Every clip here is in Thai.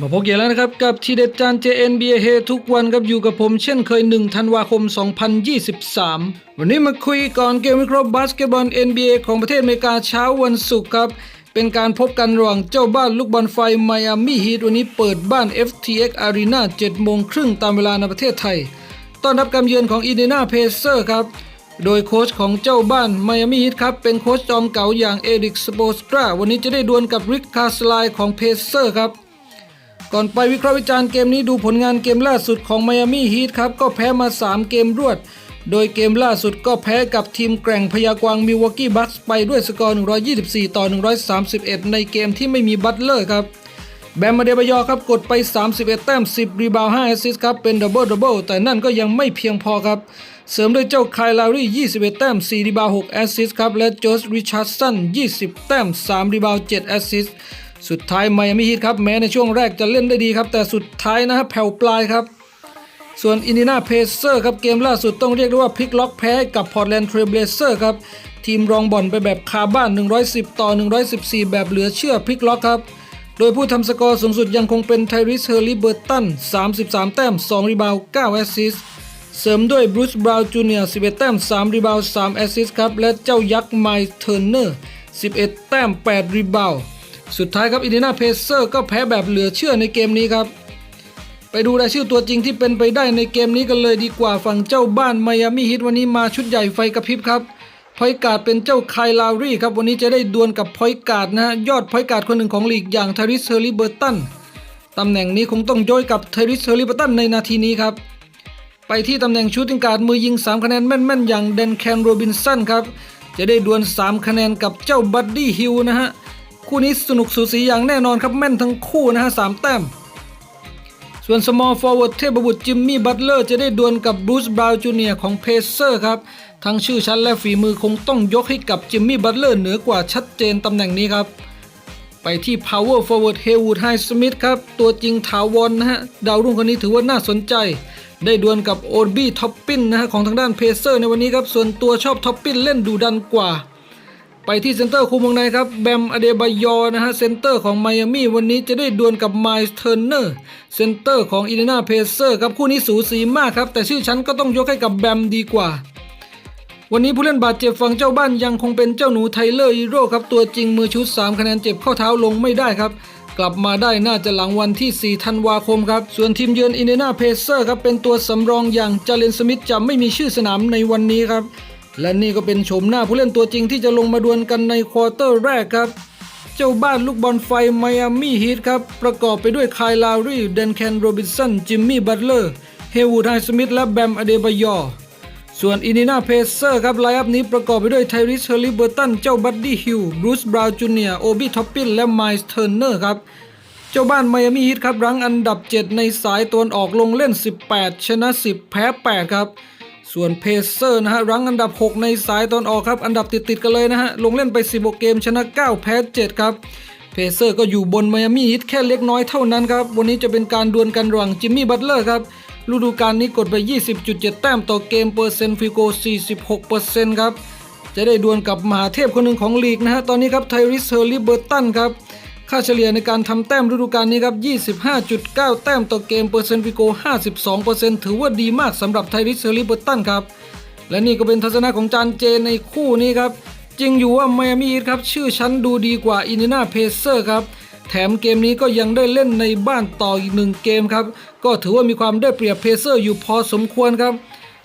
มาพบกันแล้วนะครับกับทีเด็ดจาน JNBA เฮทุกวันครับอยู่กับผมเช่นเคย1ธันวาคม 2023 วันนี้มาคุยก่อนเกมวิเคราะห์บาสเกตบอล NBA ของประเทศอเมริกาเช้าวันศุกร์ครับ เป็นการพบกันระหว่างเจ้าบ้านลูกบอลไฟไมอามี่ฮีทวันนี้เปิดบ้าน FTX Arena 7โมงครึ่งตามเวลาในประเทศไทย ต้อนรับการเยือนของอินเดียนาเพเซอร์ครับ โดยโค้ชของเจ้าบ้านไมอามี่ฮีทครับเป็นโค้ชจอมเก่าอย่างเอริกสโปสตราวันนี้จะได้ดวลกับริกคาสไลของเพเซอร์ครับ ก่อนไปวิเคราะห์วิจารณ์เกมนี้ดูผลงานเกมล่าสุดของไมอามี่ฮีทครับ ก็แพ้มา 3 เกมรวด โดยเกมล่าสุดก็แพ้กับทีมแกร่งพยากวางมิวอกกี้บัคส์ไปด้วยสกอร์ 124 ต่อ 131 ในเกมที่ไม่มีบัตเลอร์ครับแบมมาเดบยอครับกดไป 31 แต้ม 10 รีบาว 5 แอสซิสต์ครับ เป็นดับเบิลดับเบิลแต่นั่นก็ยังไม่เพียงพอครับ เสริมด้วยเจ้าไคลลารี่ 21 แต้ม 4 รีบาว 6 แอสซิสต์ครับ และโจสริชาร์ดสัน 20 แต้ม 3 รีบาว 7 แอสซิสต์ สุดท้ายไมอามี่ฮีทครับแม้ในช่วงแรกจะเล่นได้ดีครับ แต่สุดท้ายนะฮะแผ่วปลายครับ ส่วนอินดีนาเพเซอร์ครับเกมล่าสุดต้องเรียกได้ว่าพลิกล็อกแพ้กับพอร์ตแลนด์เทรเบลเซอร์ครับทีมรองบอลไปแบบคาบ้าน 110 ต่อ 114 แบบเหลือเชื่อพลิกล็อกครับ โดยผู้ทำสกอร์สูงสุดยังคงเป็นไทริสเฮอร์ลีเบอร์ตัน 33 แต้ม 2 รีบาวด์9แอสซิสเสริมด้วยบรูซบราวน์จูเนียร์ 11 แต้ม 3 รีบาวด์3แอสซิสครับ และเจ้ายักษ์ไมค์เทอร์เนอร์ 11 แต้ม 8 รีบาวด์ สุดท้ายครับอินเดียนาเพเซอร์ก็แพ้แบบเหลือเชื่อในเกมนี้ครับ ไปดูรายชื่อตัวจริงที่เป็นไปได้ในเกมนี้กันเลยดีกว่าฝั่งเจ้าบ้านไมอามี่ฮิตวันนี้มาชุดใหญ่ไฟกระพริบครับพอยการ์ดเป็นเจ้าไคลลาวรี่ครับวันนี้จะได้ดวลกับพอยการ์ดนะฮะยอดพอยการ์ดคนหนึ่งของลีกอย่างทาริสเฮอร์ลิเบอร์ตันตำแหน่งนี้คงต้องโยยกับทาริสเฮอร์ลิเบอร์ตันในนาทีนี้ครับไปที่ตำแหน่งชูติงการ์ดมือยิง 3 คะแนนแม่นๆ อย่างเดนแคนโรบินสันครับจะได้ดวล 3 คะแนนกับเจ้าบัดดี้ฮิลนะฮะ คู่นี้สนุกสูสีอย่างแน่นอนครับแม่นทั้งคู่นะฮะสามแต้ม ส่วน small forward เทพบุตรจิมมี่บัตเลอร์จะได้ดวลกับบรูซบราวน์จูเนียร์ของเพเซอร์ครับ ทั้งชื่อชั้นและฝีมือคงต้องยกให้กับจิมมี่บัตเลอร์เหนือกว่าชัดเจนตำแหน่งนี้ครับ ไปที่ power forward Haywood High Smith ครับ ตัวจริงถาวรนะฮะดาวรุ่งคนนี้ถือว่าน่าสนใจได้ดวลกับโอบี้ท็อปปินนะฮะของทางด้านเพเซอร์ในวันนี้ครับ ส่วนตัวชอบท็อปปินเล่นดูดันกว่า ไปที่เซนเตอร์คุมวงในครับแบมอเดบายอนะฮะเซนเตอร์ของไมอามี่วันนี้จะได้ดวลกับไมล์เทอร์เนอร์เซนเตอร์ของอินเดนาเพเซอร์ครับคู่นี้สูสีมากครับ แต่ชื่อฉันก็ต้องยกให้กับแบมดีกว่า วันนี้ผู้เล่นบาดเจ็บฝั่งเจ้าบ้านยังคงเป็นเจ้าหนูไทเลอร์อีโร่ครับตัวจริงมือชุด 3 คะแนนเจ็บข้อเท้าลงไม่ได้ครับ กลับมาได้น่าจะหลังวันที่ 4 ธันวาคมครับส่วนทีมเยือนอินเดนาเพเซอร์ครับเป็นตัวสำรองอย่างจาเลนสมิธจะไม่มีชื่อสนามในวันนี้ครับ และนี่ก็เป็นโฉมหน้าผู้เล่นตัวจริงที่จะลงมาดวลกันในควอเตอร์แรกครับ เจ้าบ้านลูกบอลไฟไมอามี่ฮีทครับ ประกอบไปด้วยคายลาวรีเดนแคนโรบินสัน จิมมี่ บัตเลอร์ เฮวูดไฮสมิธ และแบม อเดบายอส่วนอินเดีนาเพเซอร์ครับไลน์อัพนี้ประกอบไปด้วยไทริส เฮอร์ลิเบอร์ตัน เจ้าบัดดี้ ฮิลบรูซ บราวน์ จูเนียร์ โอบี้ ท็อปปิน และไมล์เทอร์เนอร์ครับเจ้าบ้านไมอามี่ฮีทครับ รั้งอันดับ 7 ในสายตะวันออกลงเล่น 18 ชนะ 10 แพ้ 8 ครับ ส่วนเพเซอร์นะฮะรั้งอันดับ 6 ในสายตอนออกครับ อันดับติดๆกันเลยนะฮะ ลงเล่นไป 16 เกมชนะ 9 แพ้ 7 ครับเพเซอร์ก็อยู่บนไมอามี่ฮิตแค่เล็กน้อยเท่านั้นครับ วันนี้จะเป็นการดวลกันระหว่างจิมมี่บัตเลอร์ครับฤดูกาลนี้กดไป 20.7 แต้มต่อเกมเปอร์เซ็นต์ฟิโก 46%ครับ จะได้ดวลกับมหาเทพคนหนึ่งของลีกนะฮะ ตอนนี้ครับไทริสเฮอร์ลิเบอร์ตันครับ ค่าเฉลี่ยในการทำแต้มฤดูกาลนี้ครับ 25.9 แต้มต่อเกมเปอร์เซ็นต์ฟิโก 52%ถือว่าดีมากสำหรับไทริสเฮอร์ลิเบอร์ตันครับ และนี่ก็เป็นทัศนะของจานเจในคู่นี้ครับ จริงอยู่ว่าไมอามี่ครับ ชื่อชั้นดูดีกว่าอินเดีนาเพเซอร์ครับ แถมเกมนี้ก็ยังได้เล่นในบ้านต่ออีกหนึ่งเกมครับ ก็ถือว่ามีความได้เปรียบเพเซอร์อยู่พอสมควรครับ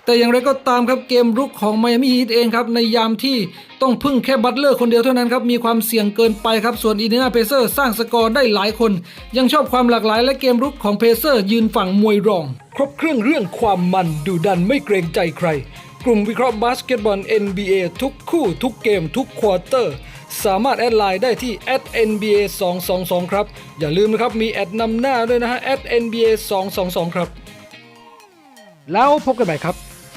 แต่อย่างไรก็ตามครับเกมรุกของไมอามี่ฮีทเองครับในยามที่ต้องพึ่งแค่บัตเลอร์คนเดียวเท่านั้นครับมีความเสี่ยงเกินไปครับส่วนอินเดียนาเพเซอร์สร้างสกอร์ได้หลายคน ยังชอบความหลากหลายและเกมรุกของเพเซอร์ยืนฝั่งมวยรอง ครบเครื่องเรื่องความมันดูดันไม่เกรงใจใคร กลุ่มวิเคราะห์บาสเกตบอล NBA ทุกคู่ทุกเกมทุกควอเตอร์สามารถแอดไลน์ได้ที่ @nba 222ครับ อย่าลืมนะครับ มีแอดนำหน้าด้วยนะฮะ @nba 222ครับ แล้วพบกันใหม่ครับ